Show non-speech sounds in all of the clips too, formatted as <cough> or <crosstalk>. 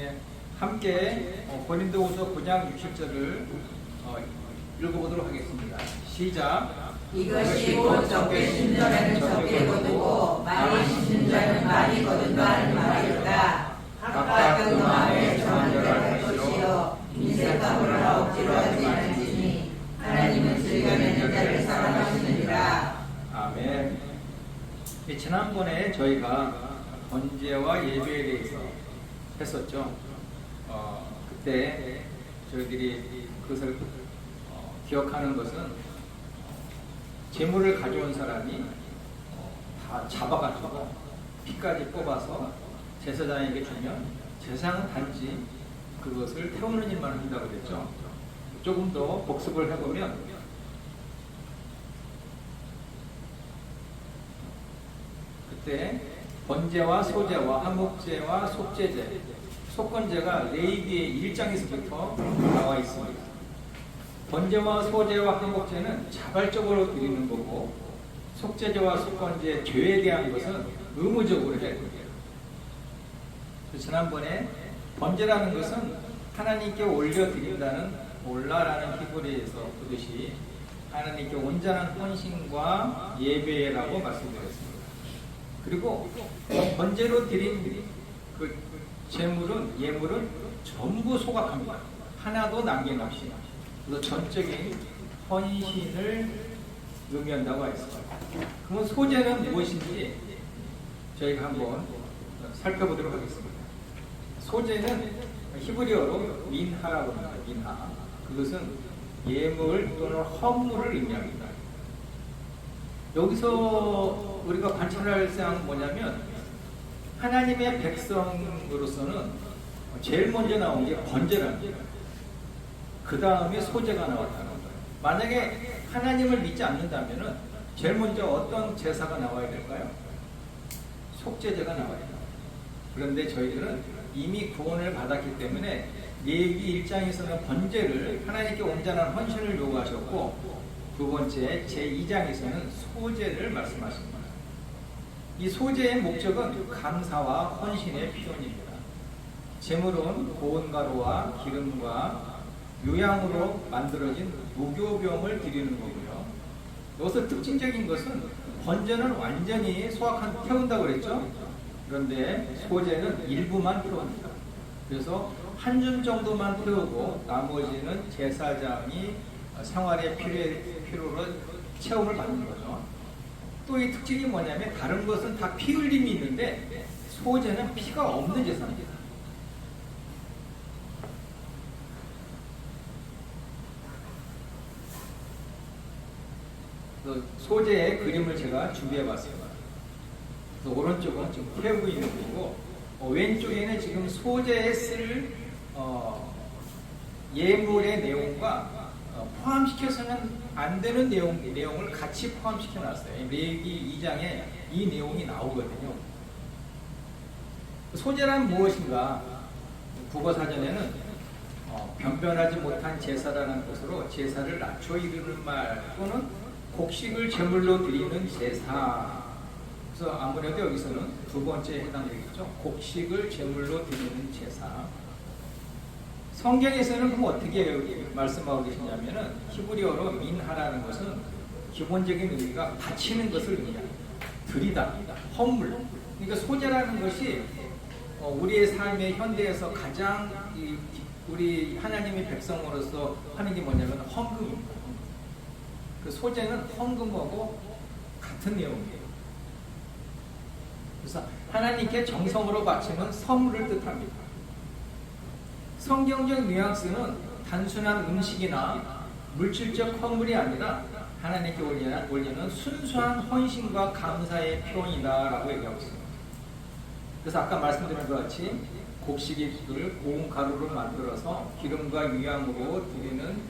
네, 함께 어, 고린도후서 9장 60절을 어, 읽어보도록 하겠습니다. 시작. 이것이 곧 적게 신 자는 적게 거두고 많이 신 자는 많이 거둔다 하는 말이었다. 각각 그 마음에 정한 대로 할 것이요 인색함으로 억지로 하지 않으니 하나님은 즐겨내는 자를 사랑하시느니라. 아멘. 예, 지난번에 저희가 번제와 예배에 대해서 했었죠. 어, 그때 저희들이 그것을 어, 기억하는 것은 재물을 가져온 사람이 어, 다 잡아가지고 피까지 뽑아서 제사장에게 주면 제사장은 단지 그것을 태우는 일만 한다고 그랬죠. 조금 더 복습을 해보면 그때 번제와 소제와 한목제와 속제제, 속건제가 레이기의 1장에서부터 나와 있습니다. 번제와 소제와 한목제는 자발적으로 드리는 거고 속제제와 속건제 죄에 대한 것은 의무적으로 해야 됩니다. 그래서 지난번에 번제라는 것은 하나님께 올려드린다는 올라라는 히브리에서 그것이 하나님께 온전한 헌신과 예배라고 말씀드렸습니다. 그리고 번제로 드린 그 재물은 예물은 전부 소각합니다. 하나도 남김없이. 그래서 전적인 헌신을 의미한다고 했습니다. 그러면 소재는 무엇인지 저희가 한번 살펴보도록 하겠습니다. 소재는 히브리어로 민하라고 합니다. 민하. 그것은 예물 또는 헌물을 의미합니다. 여기서 우리가 관찰할 사항은 뭐냐면 하나님의 백성으로서는 제일 먼저 나온 게 번제랍니다. 그 다음에 소제가 나왔다는 거예요. 만약에 하나님을 믿지 않는다면 제일 먼저 어떤 제사가 나와야 될까요? 속제제가 나와야 돼요. 그런데 저희들은 이미 구원을 받았기 때문에 예기 1장에서는 번제를 하나님께 온전한 헌신을 요구하셨고 두 번째 제2장에서는 소제를 말씀하십니다. 이 소제의 목적은 감사와 헌신의 표현입니다. 제물은 고운 가루와 기름과 요양으로 만들어진 무교병을 드리는 거고요. 여기서 특징적인 것은 번제는 완전히 소확한 태운다고 그랬죠. 그런데 소제는 일부만 태웁니다. 그래서 한 줌 정도만 태우고 나머지는 제사장이 생활의 필요, 필요로 체험을 받는 거죠. 또 이 특징이 뭐냐면 다른 것은 다 피 흘림이 있는데 소제는 피가 없는 제사입니다. 그 소재의 그림을 제가 준비해 봤습니다. 오른쪽은 지금 태우고 있는 거고 어, 왼쪽에는 지금 소재에 쓸 어, 예물의 내용과 어, 포함시켜서는 안 되는 내용, 내용을 같이 포함시켜 놨어요. 레기 2장에 이 내용이 나오거든요. 소재란 무엇인가? 국어사전에는 어, 변변하지 못한 제사라는 것으로 제사를 낮춰 이르는 말 또는 곡식을 제물로 드리는 제사. 그래서 아무래도 여기서는 두 번째에 해당되겠죠. 곡식을 제물로 드리는 제사. 성경에서는 그럼 어떻게 말씀하고 계시냐면은 히브리어로 민하라는 것은 기본적인 의미가 바치는 것을 의미합니다. 드리다, 헌물. 그러니까 소재라는 것이 어, 우리의 삶의 현대에서 가장 이, 우리 하나님의 백성으로서 하는 게 뭐냐면 헌금입니다. 그 소재는 헌금하고 같은 내용이에요. 그래서 하나님께 정성으로 바치는 선물을 뜻합니다. 성경적 뉘앙스는 단순한 음식이나 물질적 헌물이 아니라 하나님께 올리는, 올리는 순수한 헌신과 감사의 표현이다라고 얘기하고 있습니다. 그래서 아까 말씀드린 것 같이 곡식을 고운 가루로 만들어서 기름과 유향으로 드리는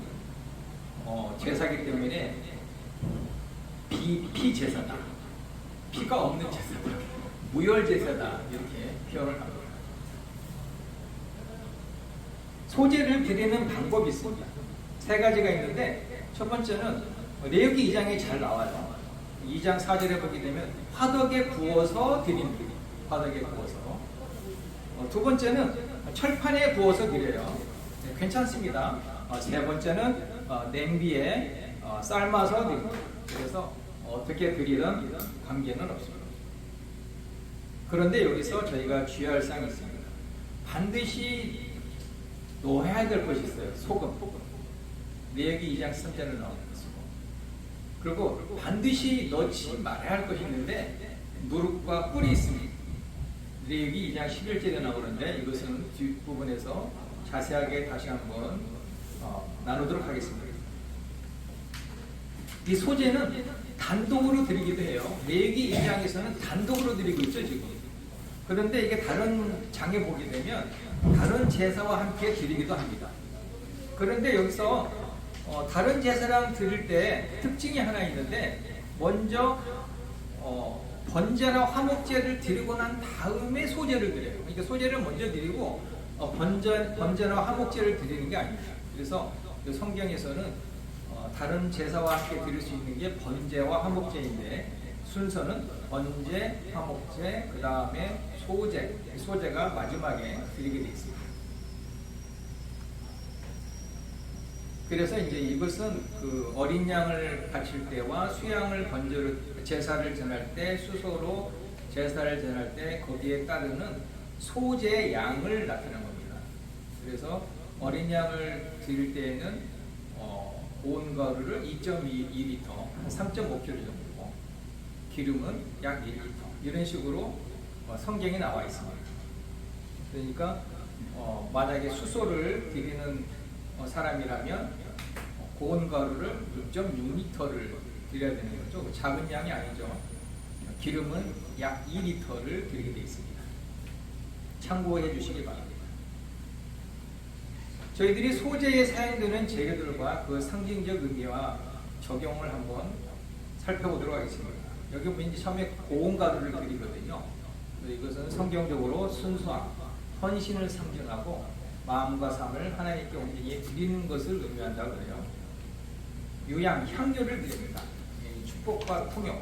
어, 제사기 때문에 비, 피제사다. 피가 없는 제사다. <laughs> 무혈 제사다. 이렇게 표현을 합니다. 소재를 드리는 방법이 있습니다. 세 가지가 있는데 첫 번째는 레위기 2장에 잘 나와요. 2장 4절에 보게 되면 화덕에 구워서 드리는 화덕에 구워서 어, 두 번째는 철판에 구워서 드려요. 네, 괜찮습니다. 어, 세 번째는 어, 냄비에 어, 삶아서 드립니다. 그래서 어떻게 드리든 관계는 없습니다. 그런데 여기서 저희가 주의할 사항이 있습니다. 반드시 넣어야 될 것이 있어요. 소금. 내역이 2장 3절에 나오는 소금. 그리고 반드시 넣지 말아야 할 것이 있는데 누룩과 꿀이 있습니다. 레위기 2장 11절에 나오는데 이것은 뒷부분에서 자세하게 다시 한번 어, 나누도록 하겠습니다. 이 소재는 단독으로 드리기도 해요. 레위기 2장에서는 단독으로 드리고 있죠 지금. 그런데 이게 다른 장에 보게 되면 다른 제사와 함께 드리기도 합니다. 그런데 여기서 어, 다른 제사랑 드릴 때 특징이 하나 있는데 먼저 어, 번제나 화목제를 드리고 난 다음에 소제를 드려요. 그러니까 소제를 먼저 드리고 어, 번제, 번제나 화목제를 드리는 게 아닙니다. 그래서 그 성경에서는 어, 다른 제사와 함께 드릴 수 있는 게 번제와 화목제인데 순서는 번제, 화목제, 그 다음에 소제, 소제가 마지막에 드리게 되어 있습니다. 그래서 이제 이것은 그 어린 양을 바칠 때와 수양을 번제로 제사를 전할 때 수소로 제사를 전할 때 거기에 따르는 소제 양을 나타낸 겁니다. 그래서 어린 양을 드릴 때에는 어, 고운 가루를 2.2리터, 3.5kg 정도, 기름은 약 1리터 이런 식으로 어, 성경에 나와 있습니다. 그러니까 어, 만약에 수소를 드리는 어, 사람이라면 어, 고운 가루를 6.6리터를 드려야 되는 거죠. 작은 양이 아니죠. 기름은 약 2리터를 드리게 되어 있습니다. 참고해 주시기 바랍니다. 저희들이 소재에 사용되는 재료들과 그 상징적 의미와 적용을 한번 살펴보도록 하겠습니다. 여기 보면 이제 처음에 고운 가루를 드리거든요. 이것은 성경적으로 순수함, 헌신을 상징하고 마음과 삶을 하나님께 온전히 드리는 것을 의미한다고 그래요. 유양, 향료를 드립니다. 이 축복과 풍요,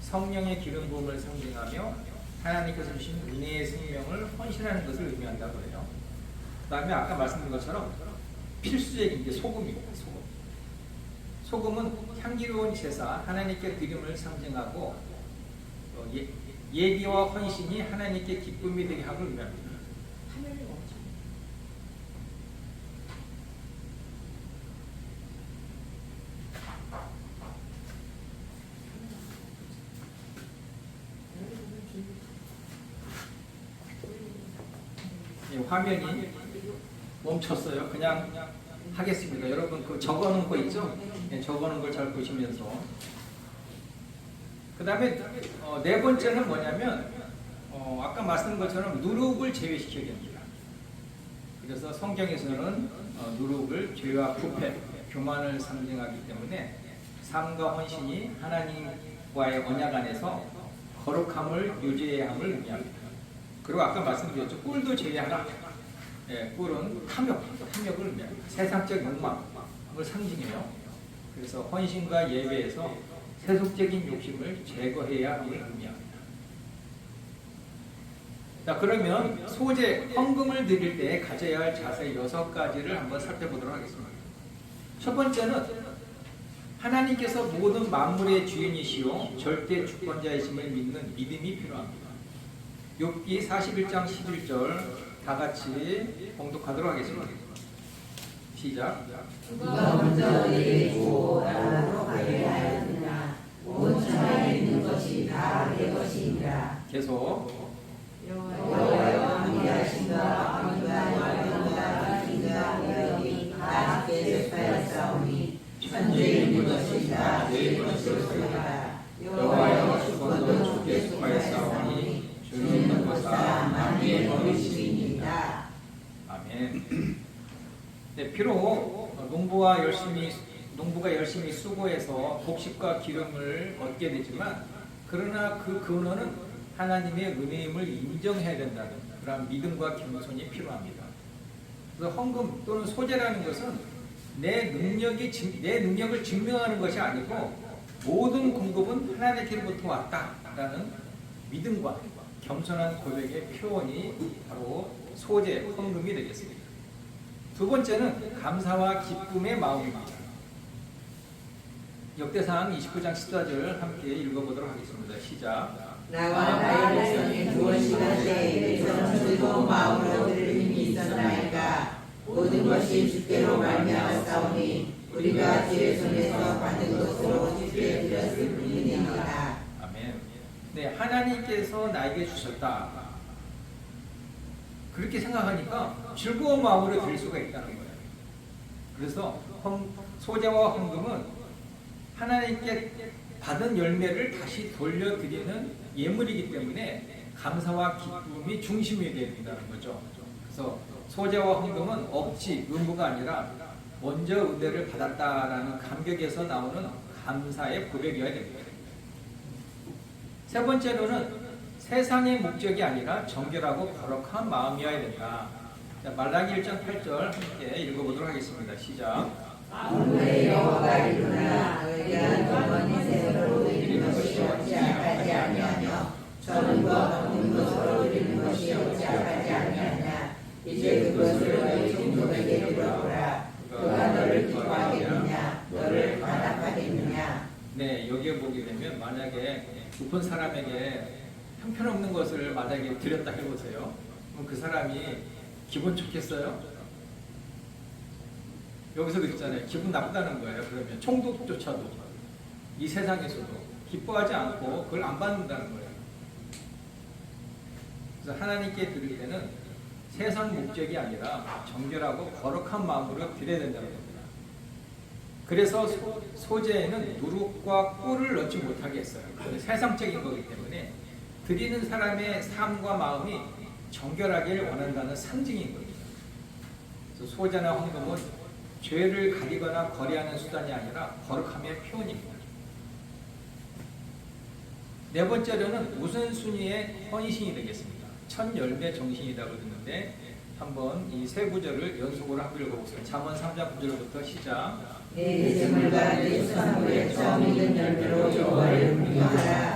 성령의 기름 부음을 상징하며 하나님께서 주신 은혜의 생명을 헌신하는 것을 의미한다고 그래요. 그 다음에 아까 말씀드린 것처럼 필수적인 게 소금입니다. 소금. 소금은 향기로운 제사, 하나님께 드림을 상징하고 어, 예, 예비와 헌신이 하나님께 기쁨이 되게 함을 의미합니다. 이 화면이 멈췄어요. 그냥 하겠습니다. 여러분 그 적어놓은 거 있죠? 네, 적어놓은 걸 잘 보시면서 그 다음에 어, 네 번째는 뭐냐면 어, 아까 말씀드린 것처럼 누룩을 제외시켜야 됩니다. 그래서 성경에서는 어, 누룩을 죄와 부패, 교만을 상징하기 때문에 삶과 헌신이 하나님과의 언약 안에서 거룩함을 유지해야 함을 의미합니다. 그리고 아까 말씀드렸죠. 꿀도 제외하라. 예, 꿀은 탐욕, 탐욕을 의미합니다. 세상적 욕망을 상징해요. 그래서 헌신과 예배에서 세속적인 욕심을 제거해야 의미합니다. 자, 그러면 소재, 헌금을 드릴 때 가져야 할 자세 여섯 가지를 한번 살펴보도록 하겠습니다. 첫 번째는 하나님께서 모든 만물의 주인이시요 절대 주권자이심을 믿는 믿음이 필요합니다. 욥기 41장 11절 다 같이 봉독하도록 하겠습니다. 시작. 누가 먼저 내게 주고 나로 가게 하였느냐? 온 천하에 있는 것이 다 내 것이니라. 계속. 여호와여 함께하신가 왕과 영광과 기가 여기 다 주께 속하였사오니 천주에 있는 것이 다 주의 것이로소이다 여호와여 주권도 주께 속하였사오니 주는 것보다 만유의 법이시니이다 아멘. 네, 비록 농부와 열심히 농부가 열심히 수고해서 곡식과 기름을 얻게 되지만 그러나 그 근원은 하나님의 은혜임을 인정해야 된다는 그런 믿음과 겸손이 필요합니다. 그래서 헌금 또는 소재라는 것은 내 능력이 증- 내 능력을 증명하는 것이 아니고 모든 공급은 하나님께로부터 왔다라는 믿음과 겸손한 고백의 표현이 바로 소재, 헌금이 되겠습니다. 두 번째는 감사와 기쁨의 마음입니다. 역대상 29장 14절 함께 읽어보도록 하겠습니다. 시작. 나와 나의 백성이 무엇이나 때에 즐거운 마음으로 들을 힘이 있었나이까 모든 것이 주께로 말미암았사오니 우리가 주의 손에서 받은 것으로 주께 드렸을 뿐이니라 아멘. 네, 하나님께서 나에게 주셨다. 그렇게 생각하니까 즐거운 마음으로 드릴 수가 있다는 거예요. 그래서 헌- 소재와 헌금은 하나님께 받은 열매를 다시 돌려드리는 예물이기 때문에 감사와 기쁨이 중심이 된다는 거죠. 그래서 소재와 헌금은 억지, 의무가 아니라 먼저 은혜를 받았다라는 감격에서 나오는 감사의 고백이어야 됩니다. 세 번째로는 세상의 목적이 아니라 정결하고 거룩한 마음이어야 된다. 자, 말라기 1장 8절 함께 읽어보도록 하겠습니다. 시작. 아무의 여호와가 이루나 의한 영원히 새로 드리는 것이 어찌하지 아니하며 저는 것 없는 것으로 드리는 것이 어찌하지 아니하냐 이제 그것을 너희 종족에게 들어보라 그가 너를 기뻐하겠느냐 너를 반합하겠느냐 네, 여기에 보게 되면 만약에 높은 사람에게 형편없는 것을 만약에 드렸다 해보세요. 그럼 그 사람이 기분 좋겠어요? 여기서 그랬잖아요. 기분 나쁘다는 거예요. 그러면 총독조차도 이 세상에서도 기뻐하지 않고 그걸 안 받는다는 거예요. 그래서 하나님께 드릴 때는 세상 목적이 아니라 정결하고 거룩한 마음으로 드려야 된다는 겁니다. 그래서 소, 소재에는 누룩과 꿀을 넣지 못하게 했어요. 세상적인 거기 때문에 드리는 사람의 삶과 마음이 정결하길 원한다는 상징인 겁니다. 소재나 헌금은 죄를 가리거나 거래하는 수단이 아니라 거룩함의 표현입니다. 네 번째로는 우선순위의 헌신이 되겠습니다. 첫 열매 정신이라고 듣는데 한번 이 세 구절을 연속으로 한번 읽어보세요. 잠언 3장 9절부터 시작. 내 재물과 내 수산물에 처음 익은 열매로 여호와를 공경하라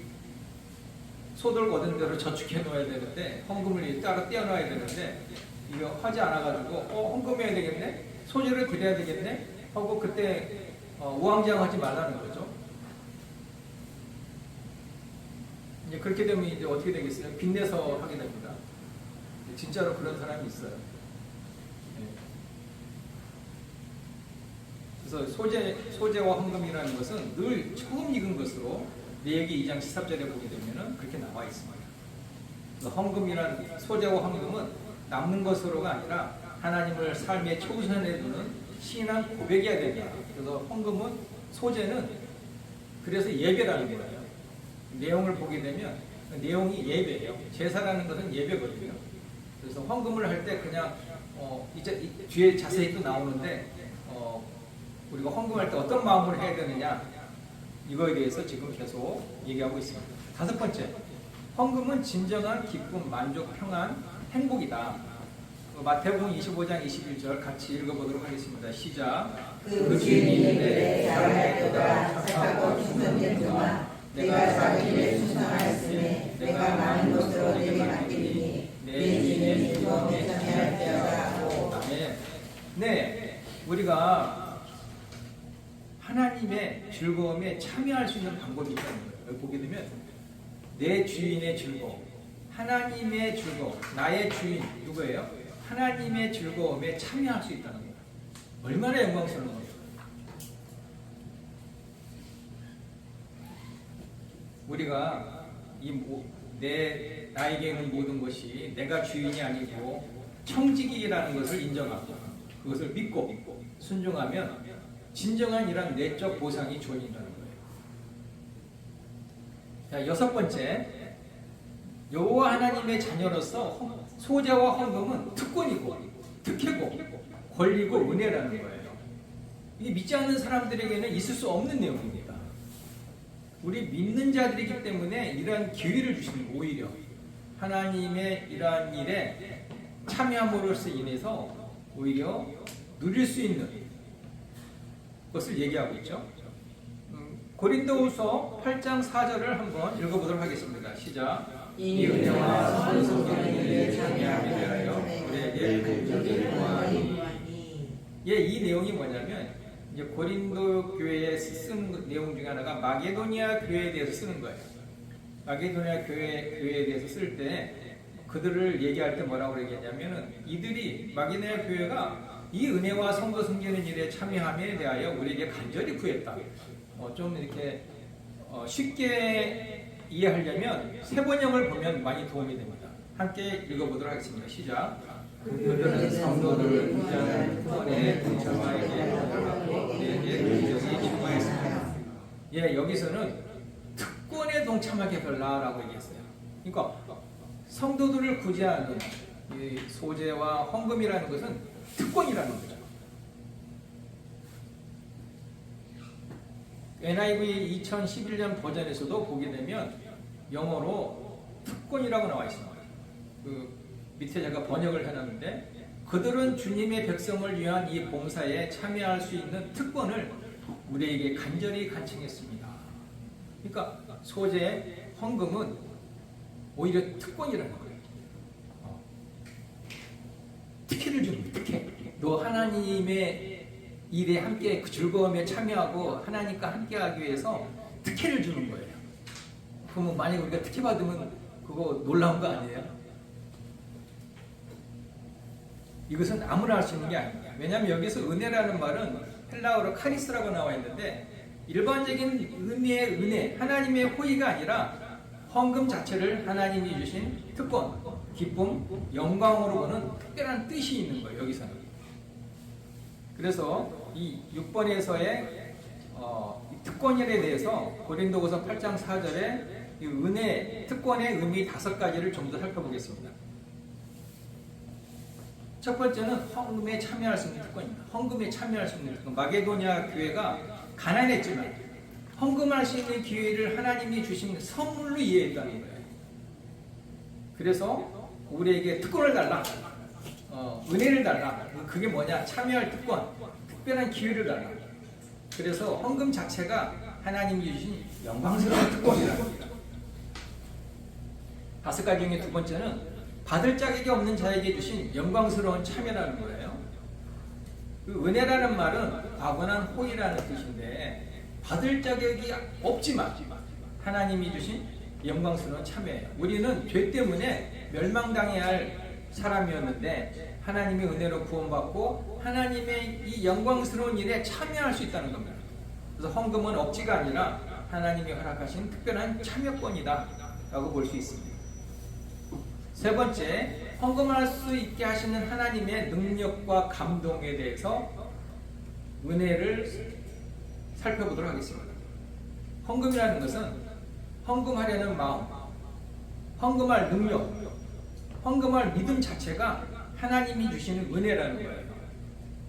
소득 얻은 대로 저축해 놓아야 되는데 헌금을 따로 떼어 놔야 되는데 이거 하지 않아가지고 어 헌금해야 되겠네 소재를 드려야 되겠네 하고 그때 어, 우왕좌왕하지 말라는 거죠. 이제 그렇게 되면 이제 어떻게 되겠어요? 빚내서 하게 됩니다. 진짜로 그런 사람이 있어요. 네. 그래서 소재, 소재와 헌금이라는 것은 늘 처음 익은 것으로 레기 2장 13절에 보게 되면 그렇게 나와 있습니다. 헌금이란 소재와 헌금은 남는 것으로가 아니라 하나님을 삶의 초선에 두는 신앙 고백이어야 됩니다. 그래서 헌금은 소재는 그래서 예배라는 거예요. 내용을 보게 되면 그 내용이 예배예요. 제사라는 것은 예배거든요. 그래서 헌금을 할 때 그냥 어 이제 이- 뒤에 자세히 또 나오는데 어 우리가 헌금할 때 어떤 마음으로 해야 되느냐 이거에 대해서 지금 계속 얘기하고 있습니다. 다섯 번째, 헌금은 진정한 기쁨, 만족, 평안, 행복이다. 어, 마태복음 25장 21절 같이 읽어보도록 하겠습니다. 시작. 그 주인이 이르되 잘하였도다 착하고 충성된 종아 내가 자기를 충성하였으니 내가 많은 것으로 내게 맡기니 내 주인의 즐거움에 참여할 하고 아멘. 네, 우리가 하나님의 즐거움에 참여할 수 있는 방법이 있다는 거예요. 여기 보게 되면 내 주인의 즐거움, 하나님의 즐거움, 나의 주인 누구예요? 하나님의 즐거움에 참여할 수 있다는 거예요. 얼마나 영광스러운 거예요. 우리가 이 내 나에게 있는 모든 것이 내가 주인이 아니고 청지기라는 것을 인정하고 그것을 믿고 순종하면 진정한 이런 내적 보상이 존재한다는 거예요. 자 여섯 번째 여호와 하나님의 자녀로서 헌- 소재와 헌금은 특권이고 특혜고 권리고 은혜라는 거예요. 이게 믿지 않는 사람들에게는 있을 수 없는 내용입니다. 우리 믿는 자들이기 때문에 이러한 기회를 주시는 오히려 하나님의 이러한 일에 참여함으로써 인해서 오히려 누릴 수 있는 것을 얘기하고 있죠. 음, 고린도후서 8장 4절을 한번 읽어보도록 하겠습니다. 시작. 이 은혜와 선성되는 일에 참여하게 되하여 우리에게 간절히 구하니 예, 이 내용이 뭐냐면 이제 고린도 교회에 쓴 내용 중에 하나가 마게도니아 교회에 대해서 쓰는 거예요. 마게도니아 교회 교회에 대해서 쓸 때 그들을 얘기할 때 뭐라고 얘기했냐면은 이들이 마게도니아 교회가 이 은혜와 성도 섬기는 일에 참여함에 대하여 우리에게 간절히 구했다. 어, 좀 이렇게 어, 쉽게 이해하려면 세 번역을 보면 많이 도움이 됩니다. 함께 읽어보도록 하겠습니다. 시작. 그들은 성도들을 위하는 구원의 동참하에게 내게 긍정이 충만했습니다. 예, 여기서는 특권에 동참하게 해달라라고 얘기했어요. 그러니까 성도들을 구제하는 이 소재와 헌금이라는 것은 특권이라는 거죠. NIV 2011년 버전에서도 보게 되면 영어로 특권이라고 나와 있습니다. 그 밑에 제가 번역을 해놨는데 그들은 주님의 백성을 위한 이 봉사에 참여할 수 있는 특권을 우리에게 간절히 간청했습니다. 그러니까 소재 헌금은 오히려 특권이라는 거예요. 어. 특혜를 거예요, 특혜. 너 하나님의 일에 함께 그 즐거움에 참여하고 하나님과 함께하기 위해서 특혜를 주는 거예요. 그러면 만약 우리가 특혜 받으면 그거 놀라운 거 아니에요? 이것은 아무나 할 수 있는 게 아닙니다. 왜냐하면 여기서 은혜라는 말은 헬라어로 카리스라고 나와 있는데 일반적인 은혜의 은혜, 하나님의 호의가 아니라 헌금 자체를 하나님이 주신 특권, 기쁨, 영광으로 보는 특별한 뜻이 있는 거예요. 여기서는. 그래서 이 6번에서의 어, 특권에 대해서 고린도후서 8장 4절에 이 은혜, 특권의 의미 다섯 가지를 좀 더 살펴보겠습니다. 첫 번째는 헌금에 참여할 수 있는 특권입니다. 헌금에 참여할 수 있는 특권. 마게도니아 교회가 가난했지만 헌금할 수 있는 기회를 하나님이 주신 선물로 이해했다는 거예요. 그래서 우리에게 특권을 달라. 어, 은혜를 달라. 그게 뭐냐? 참여할 특권, 특별한 기회를 달라. 그래서 헌금 자체가 하나님이 주신 영광스러운 특권이라. 다섯 가지 중에 두 번째는 받을 자격이 없는 자에게 주신 영광스러운 참여라는 거예요. 그 은혜라는 말은 과분한 호의라는 뜻인데 받을 자격이 없지만 하나님이 주신 영광스러운 참여예요. 우리는 죄 때문에 멸망당해야 할 사람이었는데 하나님의 은혜로 구원받고 하나님의 이 영광스러운 일에 참여할 수 있다는 겁니다. 그래서 헌금은 억지가 아니라 하나님이 허락하신 특별한 참여권이다 라고 볼 수 있습니다. 세 번째, 헌금할 수 있게 하시는 하나님의 능력과 감동에 대해서 은혜를 살펴보도록 하겠습니다. 헌금이라는 것은 헌금하려는 마음, 헌금할 능력, 헌금할 믿음 자체가 하나님이 주시는 은혜라는 거예요.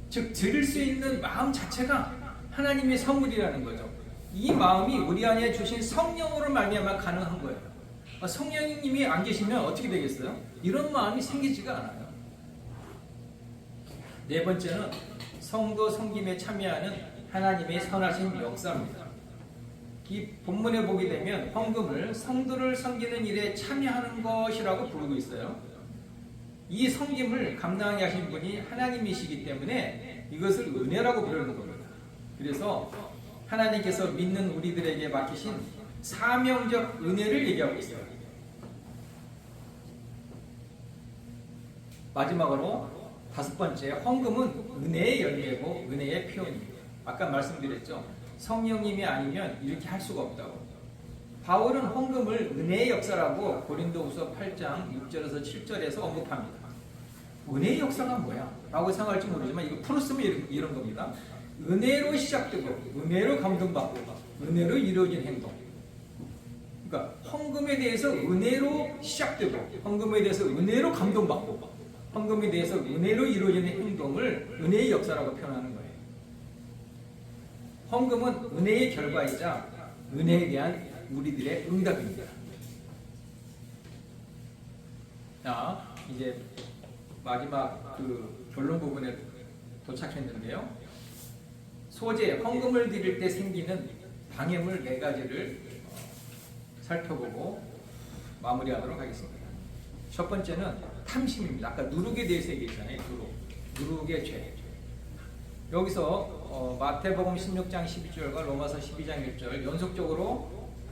즉, 드릴 수 있는 마음 자체가 하나님의 선물이라는 거죠. 이 마음이 우리 안에 주신 성령으로 말미암아 가능한 거예요. 아, 성령님이 안 계시면 어떻게 되겠어요? 이런 마음이 생기지가 않아요. 네 번째는 성도 성김에 참여하는 하나님의 선하신 역사입니다. 이 본문에 보게 되면 헌금을 성도를 섬기는 일에 참여하는 것이라고 부르고 있어요. 이 섬김을 감당하게 하신 분이 하나님이시기 때문에 이것을 은혜라고 부르는 겁니다. 그래서 하나님께서 믿는 우리들에게 맡기신 사명적 은혜를 얘기하고 있어요. 마지막으로 다섯 번째 헌금은 은혜의 열매고 은혜의 표현입니다. 아까 말씀드렸죠. 성령님이 아니면 이렇게 할 수가 없다고. 바울은 헌금을 은혜의 역사라고 고린도후서 8장 6절에서 7절에서 언급합니다. 은혜의 역사가 뭐야? 라고 생각할지 모르지만 이거 풀었으면 이런, 이런 겁니다. 은혜로 시작되고 은혜로 감동받고 은혜로 이루어진 행동. 그러니까 헌금에 대해서 은혜로 시작되고 헌금에 대해서 은혜로 감동받고 헌금에 대해서 은혜로 이루어지는 행동을 은혜의 역사라고 표현하는 거예요. 헌금은 은혜의 결과이자 은혜에 대한 우리들의 응답입니다. 자, 이제 마지막 그 결론 부분에 도착했는데요. 소재, 헌금을 드릴 때 생기는 방해물 네 가지를 어, 살펴보고 마무리하도록 하겠습니다. 첫 번째는 탐심입니다. 아까 누룩에 대해서 얘기했잖아요. 누룩. 누룩의 죄. 여기서 어, 마태복음 16장 12절과 로마서 12장 1절 연속적으로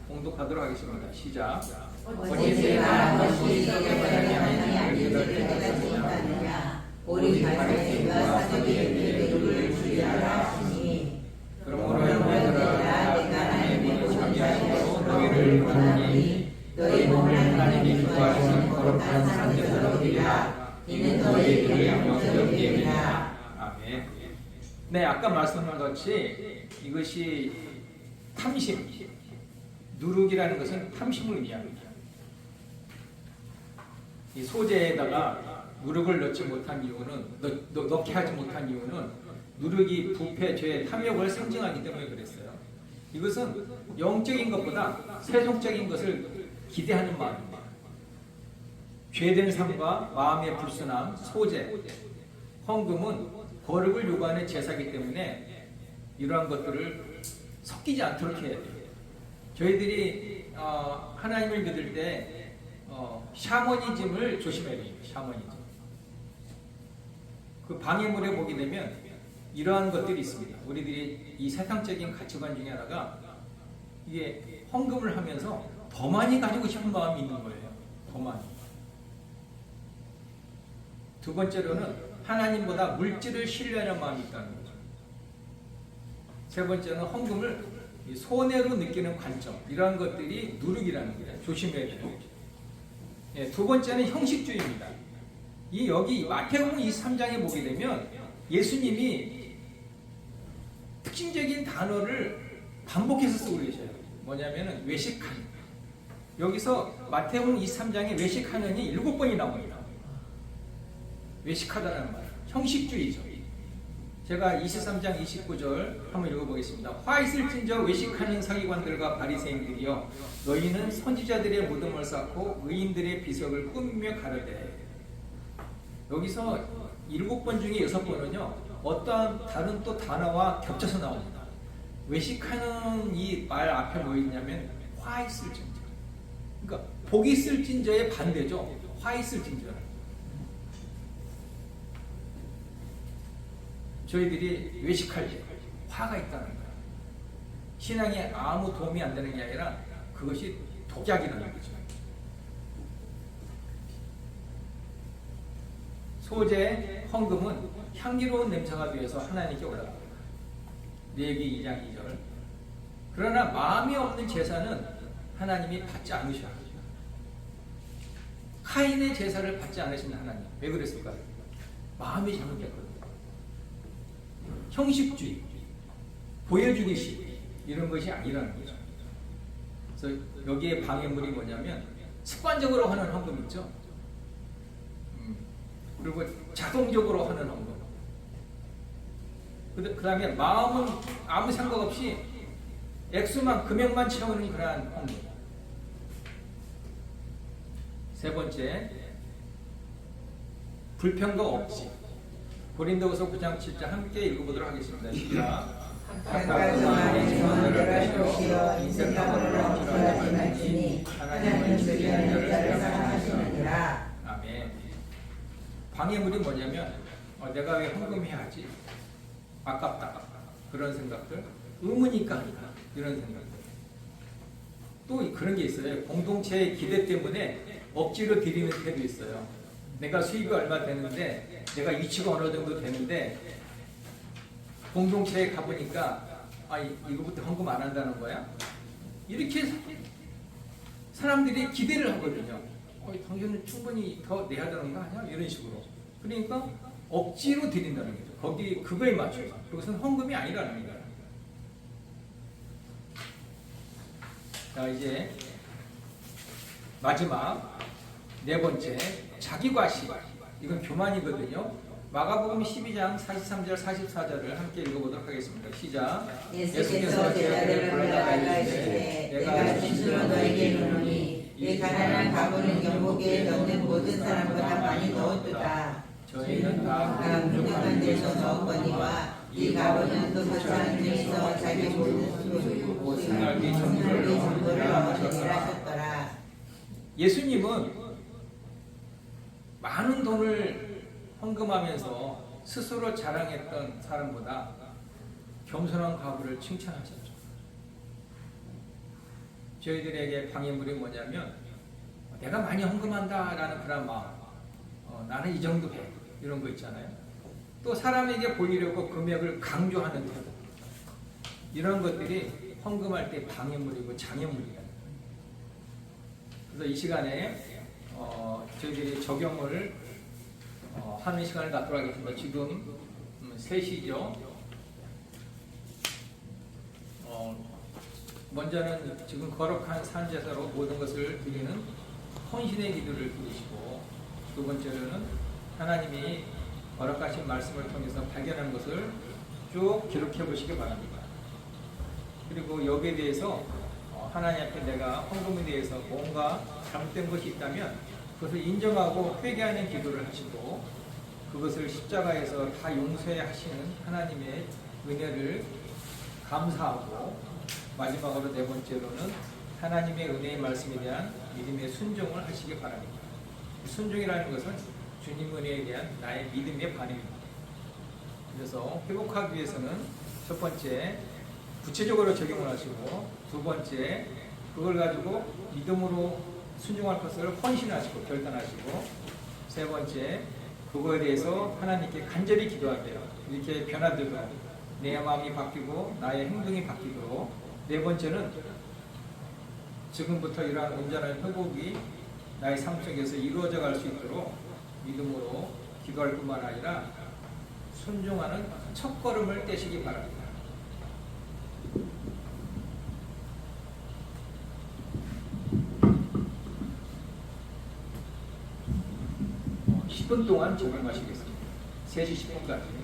공독하도록 하겠습니다. 시작. 어찌 우리 발생과 사도의 누를 주의하라 하시니 그러므로 형제들아 내가 하나님의 몸을 자기하시고 너희를 구하니 너희 몸을 하나님이 기뻐하시는 거룩한 상태로 드리라 이는 너희에게 영적임이라 아멘. 네, 아까 말씀한 것이 이것이 탐심, 누룩이라는 것은 탐심을 의미합니다. 이 소재에다가 누룩을 넣지 못한 이유는 넣, 넣, 넣 게 하지 못한 이유는 누룩이 부패, 죄, 탐욕을 상징하기 때문에 그랬어요. 이것은 영적인 것보다 세속적인 것을 기대하는 마음입니다. 죄된 삶과 마음의 불순함, 소재, 헌금은 거룩을 요구하는 제사기 때문에 이러한 것들을 섞이지 않도록 해야 돼요. 저희들이 어, 하나님을 믿을 때 어, 샤머니즘을 조심해야 돼요. 샤머니즘. 그 방해물에 보게 되면 이러한 것들이 있습니다. 우리들이 이 세상적인 가치관 중에 하나가 이게 헌금을 하면서 더 많이 가지고 싶은 마음이 있는 거예요. 더 많이. 두 번째로는 하나님보다 물질을 신뢰하는 마음이 있다는 거죠. 세 번째는 헌금을 이 손해로 느끼는 관점 이러한 것들이 누룩이라는 거예요. 조심해야 돼요. 예, 두 번째는 형식주의입니다. 이 여기 마태복음 23장에 보게 되면 예수님이 특징적인 단어를 반복해서 쓰고 계셔요. 뭐냐면은 외식하는. 여기서 마태복음 23장에 외식하는이 일곱 번이 나옵니다. 외식하다는 말. 형식주의죠. 제가 23장 29절 한번 읽어보겠습니다. 화 있을진저 외식하는 서기관들과 바리새인들이여 너희는 선지자들의 무덤을 쌓고 의인들의 비석을 꾸미며 가르되 여기서 일곱 번 중에 여섯 번은요 어떠한 다른 또 단어와 겹쳐서 나옵니다. 외식하는 이 말 앞에 뭐 있냐면 화 있을진저. 그러니까 복이 있을진저의 반대죠. 화 있을진저. 저희들이 외식할 때 화가 있다는 거예요. 신앙에 아무 도움이 안 되는 게 아니라 그것이 독약이라는 거죠. 소재, 헌금은 향기로운 냄새가 되어서 하나님께 올라갑니다. 레기 2장 2절. 그러나 마음이 없는 제사는 하나님이 받지 않으셔요. 카인의 제사를 받지 않으신 하나님. 왜 그랬을까요? 마음이 잘못됐거든요. 형식주의, 보여주기식 이런 것이 아니라는 거죠. 그래서 여기에 방해물이 뭐냐면 습관적으로 하는 헌금 있죠. 음, 그리고 자동적으로 하는 헌금. 그 다음에 마음은 아무 생각 없이 액수만 금액만 채우는 그러한 헌금. 세 번째 불평과 억지. 고린도후서 9장 7장 함께 읽어보도록 하겠습니다. 시작. 하시어 하나님은 사랑하시느니라 아멘. 방해물이 뭐냐면 어, 내가 왜 헌금해야지? 아깝다. 그런 생각들. 의무니까 하니까. 이런 생각들. 또 그런 게 있어요. 공동체의 기대 때문에 억지로 드리는 때도 있어요. 내가 수입이 얼마 되는데, 내가 위치가 어느 정도 되는데, 공동체에 가보니까, 아, 이- 이거부터 헌금 안 한다는 거야? 이렇게 사람들이 기대를 하거든요. 어, 당신은 충분히 더 내야 되는 거 아니야? 이런 식으로. 그러니까 억지로 드린다는 거죠. 거기 그거에 맞춰서. 그것은 헌금이 아니라는 거예요. 자 이제 마지막 네 번째 자기 과시 이건 교만이거든요. 마가복음 12장 43절 44절을 함께 읽어보도록 하겠습니다. 시작. 예수께서 제자들을 불러다 가 이르시되 내가 진실로 너에게 이르노니 이 가난한 가부는 영국에 넣는 모든 사람보다 많이 넣었도다 저희는 다각 문득한 데서 넣었거니와 이 가부는 그 거창한 중에서 자기 모든 소유 생활비 전부를 전부를. 하셨더라 예수님은 많은 돈을 헌금하면서 스스로 자랑했던 사람보다 겸손한 과부를 칭찬하셨죠. 저희들에게 방해물이 뭐냐면 내가 많이 헌금한다라는 그런 마음, 어, 나는 이 정도 해 이런 거 있잖아요. 또 사람에게 보이려고 금액을 강조하는 태도, 이런 것들이 헌금할 때 방해물이고 장애물이에요. 그래서 이 시간에 어, 저희들이 적용을 어, 하는 시간을 갖도록 하겠습니다. 지금 음, 3시죠. 어, 먼저는 지금 거룩한 산제사로 모든 것을 드리는 헌신의 기도를 드리시고 두 번째로는 하나님이 거룩하신 말씀을 통해서 발견한 것을 쭉 기록해 보시기 바랍니다. 그리고 여기에 대해서 어, 하나님 앞에 내가 헌금에 대해서 뭔가 잘못된 것이 있다면 그것을 인정하고 회개하는 기도를 하시고 그것을 십자가에서 다 용서해 하시는 하나님의 은혜를 감사하고 마지막으로 네 번째로는 하나님의 은혜의 말씀에 대한 믿음의 순종을 하시기 바랍니다. 순종이라는 것은 주님 은혜에 대한 나의 믿음의 반응입니다. 그래서 회복하기 위해서는 첫 번째 구체적으로 적용을 하시고 두 번째 그걸 가지고 믿음으로 순종할 것을 헌신하시고 결단하시고 세 번째 그거에 대해서 하나님께 간절히 기도하게요. 이렇게 변화되도록 내 마음이 바뀌고 나의 행동이 바뀌도록 네 번째는 지금부터 이러한 온전한 회복이 나의 삶 속에서 이루어져 갈 수 있도록 믿음으로 기도할 뿐만 아니라 순종하는 첫 걸음을 떼시기 바랍니다. 어, 10분 동안 적용하시겠습니다. 3시 10분까지.